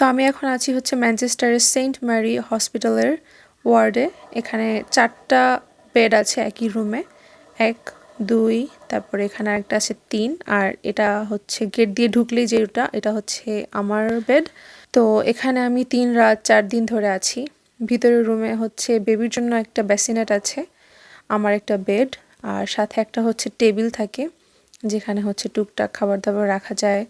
তো আমি এখন আছি হচ্ছে ম্যানচেস্টারের সেন্ট ম্যারি হসপিটালের ওয়ার্ডে। এখানে চারটা বেড আছে একই রুমে এক, দুই, তারপরে এখানে একটা আছে তিন। আর এটা হচ্ছে গেট দিয়ে ঢুকলেই যেটা এটা হচ্ছে আমার বেড তো এখানে আমি তিন রাত, চার দিন ধরে আছি। ভিতরের রুমে হচ্ছে বেবির জন্য একটা বেসিনেট আছে, আমার একটা বেড আর সাথে একটা হচ্ছে টেবিল থাকে, যেখানে হচ্ছে টুকটাক খাবার দাবার রাখা যায়।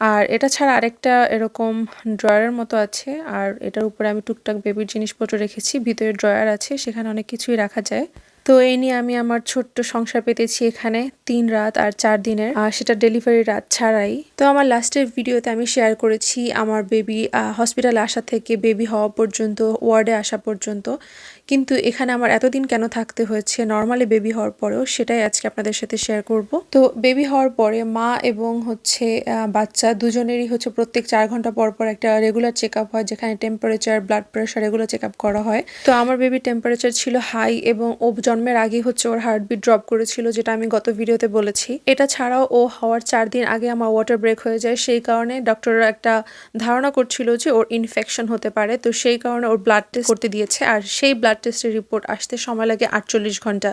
আর এটা ছাড়া আরেকটা এরকম ড্রয়ারের মতো আছে, আর এটার উপরে আমি টুকটাক বেবির জিনিসপত্র রেখেছি, ভিতরে ড্রয়ার আছে, সেখানে অনেক কিছুই রাখা যায়। তো এই নিয়ে আমি আমার ছোট্ট সংসার পেতেছি এখানে তিন রাত আর চার দিনের। আর সেটা ডেলিভারি রাত ছাড়াই। তো আমার লাস্টের ভিডিওতে আমি শেয়ার করেছি আমার বেবি হসপিটালে আসা থেকে বেবি হওয়া পর্যন্ত ওয়ার্ডে আসা পর্যন্ত। কিন্তু এখানে আমার এতদিন কেন থাকতে হয়েছে নর্মালি বেবি হওয়ার পরেও সেটাই আজকে আপনাদের সাথে শেয়ার করব। তো বেবি হওয়ার পরে মা এবং হচ্ছে বাচ্চা দুজনেরই হচ্ছে প্রত্যেক চার ঘণ্টা পর পর একটা রেগুলার চেক আপ হয়, যেখানে টেম্পারেচার ব্লাড প্রেশার এগুলো চেক আপ করা হয়। তো আমার বেবির টেম্পারেচার ছিল হাই এবং ও জন্মের আগে হচ্ছে ওর হার্টবিট ড্রপ করেছিল, যেটা আমি গত ভিডিওতে বলেছি। এটা ছাড়াও ও হওয়ার চার দিন আগে আমার ওয়াটার ব্রেক হয়ে যায়, সেই কারণে ডক্টররা একটা ধারণা করছিল যে ওর ইনফেকশন হতে পারে। তো সেই কারণে ওর ব্লাড টেস্ট করতে দিয়েছে, আর সেই ব্লাড টেস্টের রিপোর্ট আসতে সময় লাগে আটচল্লিশ ঘণ্টা।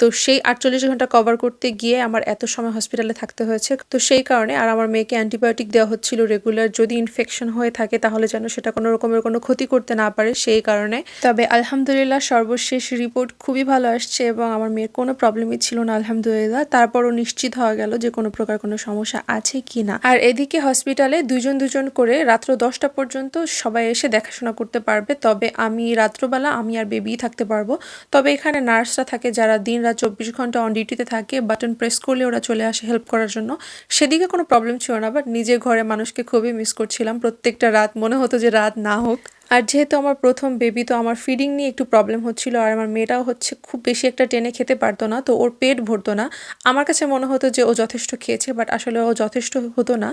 তো সেই আটচল্লিশ ঘণ্টা কভার করতে গিয়ে আমার এত সময় হসপিটালে থাকতে হয়েছে। তো সেই কারণে আর আমার মেয়েকে অ্যান্টিবায়োটিক দেওয়া হচ্ছিল রেগুলার যদি ইনফেকশন হয়ে থাকে তাহলে যেন সেটা কোনো রকমের কোনো ক্ষতি করতে না পারে, সেই কারণে। তবে আলহামদুলিল্লাহ সর্বশেষ রিপোর্ট খুবই ভালো আসছে এবং আমার মেয়ের কোনো প্রবলেমই ছিল না, আলহামদুলিল্লাহ। তারপরও নিশ্চিত হওয়া গেল যে কোনো প্রকার কোনো সমস্যা আছে কি না। আর এদিকে হসপিটালে দুজন দুজন করে রাত্র দশটা পর্যন্ত সবাই এসে দেখাশোনা করতে পারবে। তবে আমি রাত্রবেলা আমি আর বেবি থাকতে পারব। তবে এখানে নার্সরা থাকে যারা দিন রাত চব্বিশ ঘণ্টা অন ডিউটিতে থাকে বাটন প্রেস করলে ওরা চলে আসে হেল্প করার জন্য। সেদিকে কোনো প্রবলেম ছিল না বাট নিজের ঘরে মানুষকে খুবই মিস করছিলাম। প্রত্যেকটা রাত মনে হতো যে রাত না হোক। আর যেহেতু আমার প্রথম বেবি তো আমার ফিডিং নিয়ে একটু প্রবলেম হচ্ছিল আর আমার মেয়েটাও হচ্ছে খুব বেশি একটা টেনে খেতে পারতো না, তো ওর পেট ভরতো না। আমার কাছে মনে হতো যে ও যথেষ্ট খেয়েছে বাট আসলে ও যথেষ্ট হতো না।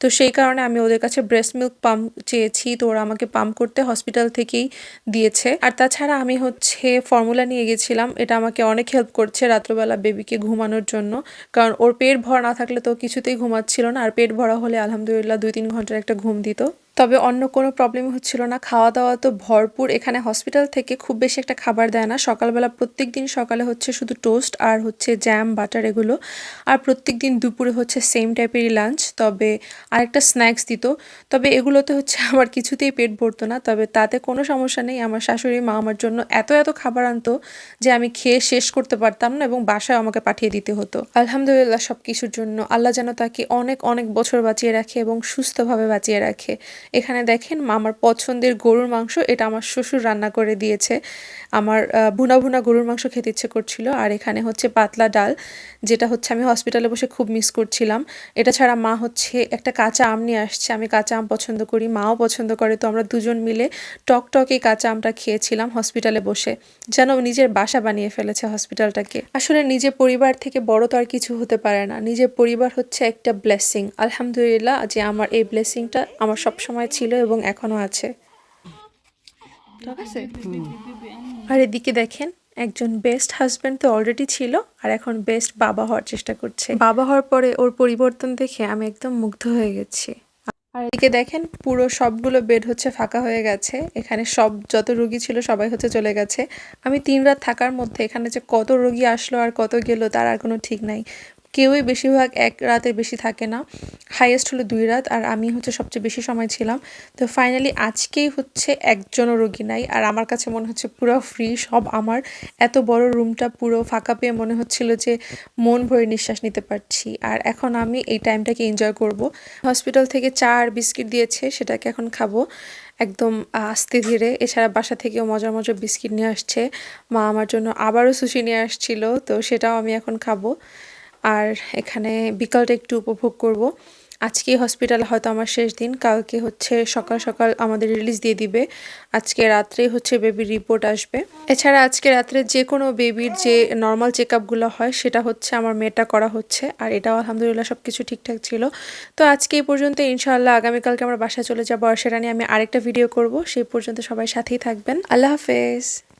তো সেই কারণে আমি ওদের কাছে ব্রেস্ট মিল্ক পাম্প চেয়েছি, তো ওরা আমাকে পাম্প করতে হসপিটাল থেকেই দিয়েছে। আর তাছাড়া আমি হচ্ছে ফর্মুলা নিয়ে গেছিলাম, এটা আমাকে অনেক হেল্প করছে রাত্রবেলা বেবিকে ঘুমানোর জন্য। কারণ ওর পেট ভরা না থাকলে তো কিছুতেই ঘুমাচ্ছিল না, আর পেট ভরা হলে আলহামদুলিল্লাহ দুই তিন ঘণ্টার একটা ঘুম দিত। তবে অন্য কোনো প্রবলেম হচ্ছিল না। খাওয়া দাওয়া তো ভরপুর। এখানে হসপিটাল থেকে খুব বেশি একটা খাবার দেয় না। সকালবেলা প্রত্যেক দিন সকালে হচ্ছে শুধু টোস্ট আর হচ্ছে জ্যাম বাটার এগুলো। আর প্রত্যেক দিন দুপুরে হচ্ছে সেম টাইপেরই লাঞ্চ তবে আরেকটা স্ন্যাক্স দিত। তবে এগুলোতে হচ্ছে আমার কিছুতেই পেট ভরতো না। তবে তাতে কোনো সমস্যা নেই। আমার শাশুড়ি মা আমার জন্য এত এত খাবার আনতো যে আমি খেয়ে শেষ করতে পারতাম না এবং বাসায় আমাকে পাঠিয়ে দিতে হতো। আলহামদুলিল্লাহ সব কিছুর জন্য। আল্লাহ যেন তাকে অনেক অনেক বছর বাঁচিয়ে রাখে এবং সুস্থভাবে বাঁচিয়ে রাখে। এখানে দেখেন আমার পছন্দের গরুর মাংস, এটা আমার শ্বশুর রান্না করে দিয়েছে। আমার ভুনা ভুনা গরুর মাংস খেতে ইচ্ছে করছিল। আর এখানে হচ্ছে পাতলা ডাল, যেটা হচ্ছে আমি হসপিটালে বসে খুব মিস করছিলাম। এটা ছাড়া মা হচ্ছে একটা কাঁচা আম নিয়ে আসছে। আমি কাঁচা আম পছন্দ করি, মাও পছন্দ করে। তো আমরা দুজন মিলে টক টকে কাঁচা আমটা খেয়েছিলাম হসপিটালে বসে। যেন নিজের বাসা বানিয়ে ফেলেছে হসপিটালটাকে আসলে নিজের পরিবার থেকে বড় তো আর কিছু হতে পারে না। নিজের পরিবার হচ্ছে একটা ব্লেসিং আলহামদুলিল্লাহ যে আমার এই ব্লেসিংটা আমার সবসময় ছিল এবং এখনও আছে। ঠিক আছে? আর এদিকে দেখেন একজন বেস্ট হাজব্যান্ড তো অলরেডি ছিল আর এখন বেস্ট বাবা হওয়ার চেষ্টা করছে। বাবা হওয়ার পরে ওর পরিবর্তন দেখে আমি একদম মুগ্ধ হয়ে গেছি। আর এদিকে দেখেন পুরো সবগুলো বেড হচ্ছে ফাঁকা হয়ে গেছে। এখানে সব যত রুগী ছিল সবাই হচ্ছে চলে গেছে। আমি তিন রাত থাকার মধ্যে এখানে যে কত রুগী আসলো আর কত গেল তার আর কোনো ঠিক নাই। কেউই বেশিরভাগ এক রাতের বেশি থাকে না। হাইয়েস্ট হলো দুই রাত, আর আমি হচ্ছে সবচেয়ে বেশি সময় ছিলাম। তো ফাইনালি আজকেই হচ্ছে একজনও রোগী নাই, আর আমার কাছে মনে হচ্ছে পুরো ফ্রি সব আমার। এত বড় রুমটা পুরো ফাঁকা পেয়ে মনে হচ্ছিল যে মন ভরে নিঃশ্বাস নিতে পারছি। আর এখন আমি এই টাইমটাকে এনজয় করব। হসপিটাল থেকে চা আর বিস্কিট দিয়েছে, সেটাকে এখন খাব। একদম আস্তে ধীরে, এছাড়া বাসা থেকেও মজার মজার বিস্কিট নিয়ে আসছে। মা আমার জন্য আবারও সুশি নিয়ে আসছিল, তো সেটাও আমি এখন খাব। আর এখানে বিকালটা একটু উপভোগ করব। আজকে হসপিটালে হয়তো আমার শেষ দিন, কালকে হচ্ছে সকাল সকাল আমাদের রিলিজ দিয়ে দিবে। আজকে রাত্রেই হচ্ছে বেবির রিপোর্ট আসবে। এছাড়া আজকে রাত্রে যে কোনো বেবির যে নর্মাল চেক আপগুলো হয়, সেটা হচ্ছে আমার মেয়েটা করা হচ্ছে। আর এটাও আলহামদুলিল্লাহ সব কিছু ঠিকঠাক ছিল। তো আজকে এই পর্যন্ত ইনশাআল্লাহ আগামীকালকে আমরা বাসায় চলে যাব। আর সেটা নিয়ে আমি আরেকটা ভিডিও করব। সেই পর্যন্ত সবাই সাথেই থাকবেন। আল্লাহ হাফেজ।